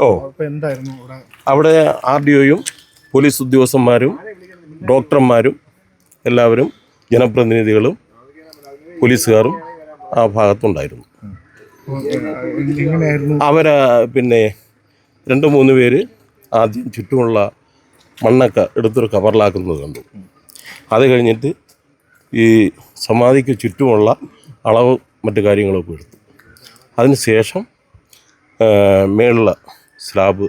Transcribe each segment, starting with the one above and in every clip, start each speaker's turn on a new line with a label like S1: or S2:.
S1: ഓ. അവിടെ? R D ഒയും police ഉദ്യോഗസ്ഥന്മാരും ഡോക്ടർമാരും എല്ലാവരും ജനപ്രതിനിധികളും പോലീസുകാരും ആ ഭാഗത്തുണ്ടായിരുന്നു. അവരെ പിന്നെ രണ്ട് മൂന്ന് പേര് ആദ്യം ചുറ്റുമുള്ള മണ്ണൊക്കെ എടുത്തൊരു കവറിലാക്കുന്നത് കണ്ടു. അത് കഴിഞ്ഞിട്ട് ഈ സമാധിക്ക് ചുറ്റുമുള്ള അളവ് മറ്റു കാര്യങ്ങളൊക്കെ എടുത്തു. അതിന് മേളിലെ സ്ലാബ്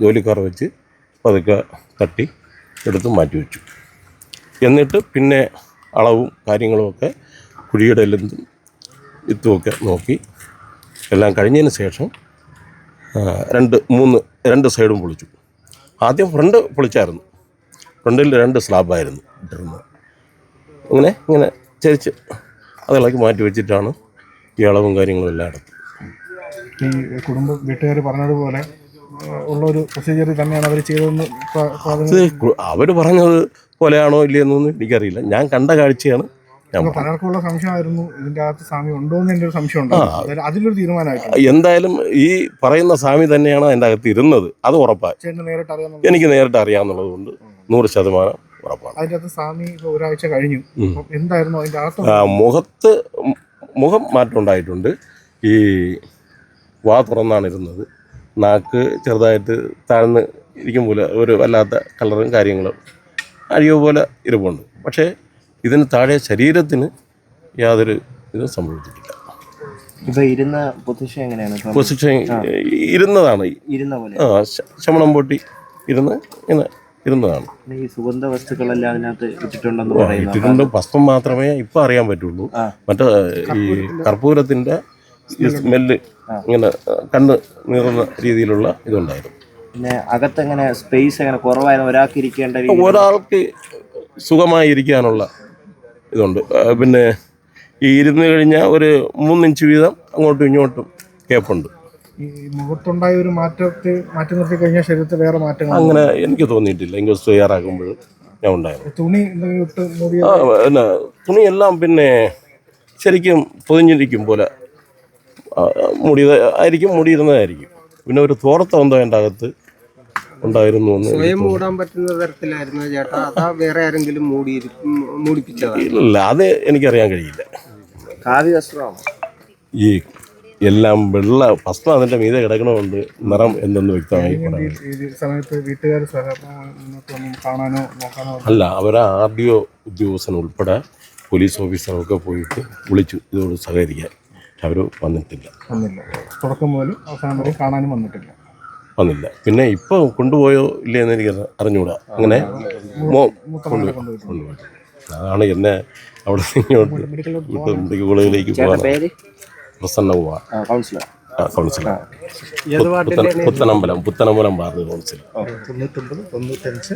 S1: ജോലിക്കാർ വെച്ച് പതുക്കെ തട്ടി എടുത്ത് മാറ്റി വെച്ചു. എന്നിട്ട് പിന്നെ അളവും കാര്യങ്ങളുമൊക്കെ കുഴിയുടെ ലെന്തും വിത്തുമൊക്കെ നോക്കി എല്ലാം കഴിഞ്ഞതിന് ശേഷം രണ്ട് മൂന്ന് രണ്ട് സൈഡും പൊളിച്ചു. ആദ്യം ഫ്രണ്ട് പൊളിച്ചായിരുന്നു. ഫ്രണ്ടിൽ രണ്ട് സ്ലാബായിരുന്നു ഇട്ടിരുന്നത്. അങ്ങനെ ഇങ്ങനെ ചരിച്ച് അതിളക്കി മാറ്റി വെച്ചിട്ടാണ് ഈ അളവും കാര്യങ്ങളും എല്ലാം എടുത്തത്
S2: ഈ കുടുംബ വീട്ടുകാർ പറഞ്ഞതുപോലെ ഉള്ള ഒരു പ്രൊസീജിയർ തന്നെയാണ് അവർ ചെയ്തതെന്ന്
S1: അവർ പറഞ്ഞത്. പോലെയാണോ ഇല്ലയെന്നൊന്നും എനിക്കറിയില്ല. ഞാൻ കണ്ട കാഴ്ചയാണ്
S2: പലർക്കുള്ള സംശയമായിരുന്നു ഇതിന്റെ അകത്ത് സ്വാമി ഉണ്ടോ എന്ന് എന്റെ ഒരു സംശയം ഉണ്ട് അതിലൊരു തീരുമാനമായിട്ടുണ്ട്.
S1: എന്തായാലും ഈ പറയുന്ന സ്വാമി തന്നെയാണ് അതിന്റെ അകത്ത് ഇരുന്നത്. അത് ഉറപ്പായി. എനിക്ക് നേരിട്ട് അറിയാമെന്നുള്ളത് കൊണ്ട് നൂറ് ശതമാനം ഉറപ്പാണ്.
S2: അതിന്റെ അകത്ത് സ്വാമി ഇപ്പൊ ഒരാഴ്ച കഴിഞ്ഞു. എന്തായിരുന്നു അതിന്റെ അകത്ത്?
S1: മുഖത്ത് മുഖം മാറ്റം ഉണ്ടായിട്ടുണ്ട്. ഈ വാ തുറന്നാണ് ഇരുന്നത് നാക്ക് ചെറുതായിട്ട് താഴ്ന്ന് ഇരിക്കും പോലെ ഒരു വല്ലാത്ത കളറും കാര്യങ്ങളും അഴിയോ പോലെ ഇരിപ്പുണ്ട്. പക്ഷേ ഇതിന് താഴെ ശരീരത്തിന് യാതൊരു ഇതും സംഭവിച്ചിട്ടില്ല.
S3: ഇരുന്ന പൊസിഷൻ എങ്ങനെയാണ്?
S1: പൊസിഷൻ ഇരുന്നതാണ്.
S3: ഇരുന്ന പോലെ.
S1: ആ ശമണം പൊട്ടി ഇരുന്ന് ഇങ്ങനെ ഇരുന്നതാണ്.
S3: ഈ സുഗന്ധ വസ്തുക്കളെല്ലാം അതിനകത്ത് ഇട്ടിട്ടുണ്ടെന്ന്
S1: ഇട്ടിട്ടുണ്ട്. ഭസ്മം മാത്രമേ ഇപ്പം അറിയാൻ പറ്റുള്ളൂ. മറ്റേ ഈ കർപ്പൂരത്തിന്റെ ഈ സ്മെല്ല് ഇങ്ങനെ കണ്ണ് നീറുന്ന രീതിയിലുള്ള ഇതുണ്ടായിരുന്നു.
S3: പിന്നെ അകത്ത് എങ്ങനെ സ്പേസ് എങ്ങനെ കുറവായിരുന്നു ഒരാൾക്ക് ഇരിക്കേണ്ട
S1: ഒരാൾക്ക് സുഖമായി ഇരിക്കാനുള്ള ഇതുണ്ട് പിന്നെ ഈ ഇരുന്ന് കഴിഞ്ഞാൽ ഒരു മൂന്നിഞ്ച് വീതം അങ്ങോട്ടും ഇങ്ങോട്ടും കേപ്പുണ്ട്
S2: ഈ മുഖത്തുണ്ടായ ഒരു മാറ്റത്തെ മാറ്റി നിർത്തി കഴിഞ്ഞാൽ ശരീരത്തിൽ വേറെ മാറ്റങ്ങൾ
S1: അങ്ങനെ എനിക്ക് തോന്നിയിട്ടില്ല. എനിക്ക് തയ്യാറാക്കുമ്പോൾ ഞാൻ ഉണ്ടായിരുന്നു.
S2: തുണി
S1: തുണിയെല്ലാം പിന്നെ ശരിക്കും പൊതിഞ്ഞിരിക്കും പോലെ മൂടിയത് ആയിരിക്കും മുടിയിരുന്നതായിരിക്കും പിന്നെ ഒരു തോർത്ത എന്തോ എന്റെ അകത്ത് ഉണ്ടായിരുന്നു എന്ന്
S4: സ്വയം മൂടാൻ പറ്റുന്ന തരത്തിലായിരുന്നു ചേട്ടാ. അതാ വേറെ ആരെങ്കിലും മൂടി മൂടിപ്പിച്ചതാ?
S1: തോന്നുന്നു. ഇല്ല അത് എനിക്കറിയാൻ കഴിയില്ല.
S3: കാവ്യ
S1: ഈ എല്ലാം വെള്ള ഫസ്റ്റ് അതിന്റെ മീതെ കിടക്കണമുണ്ട് നിറം എന്തെന്ന് വ്യക്തമായി അല്ല അവർ ആർ ഡി ഒ ഉദ്യോഗസ്ഥൻ ഉൾപ്പെടെ പോലീസ് ഓഫീസറൊക്കെ പോയിട്ട് വിളിച്ചു ഇതോട് സഹകരിക്കാൻ. അവർ വന്നിട്ടില്ല.
S2: വന്നില്ല. തുടക്കം മുതൽ അവസാനം വരെ കാണാനും വന്നിട്ടില്ല.
S1: വന്നില്ല. പിന്നെ ഇപ്പോൾ കൊണ്ടുപോയോ ഇല്ലേ എന്ന് എനിക്ക് അറിഞ്ഞുകൂടാ അങ്ങനെ കൊണ്ടുപോയി കൊണ്ടുപോയി അതാണ് എന്നെ അവിടെ നിന്ന് ഇങ്ങോട്ട് വിട്ട് മെഡിക്കൽ കോളേജിലേക്ക് പോകാൻ
S3: പേര്?
S1: Prasanna
S3: councillor.
S1: Councillor. Puthanambalam Puthanambalam ward councillor.
S2: തൊണ്ണൂറ്റൊമ്പത് തൊണ്ണൂറ്റഞ്ച്.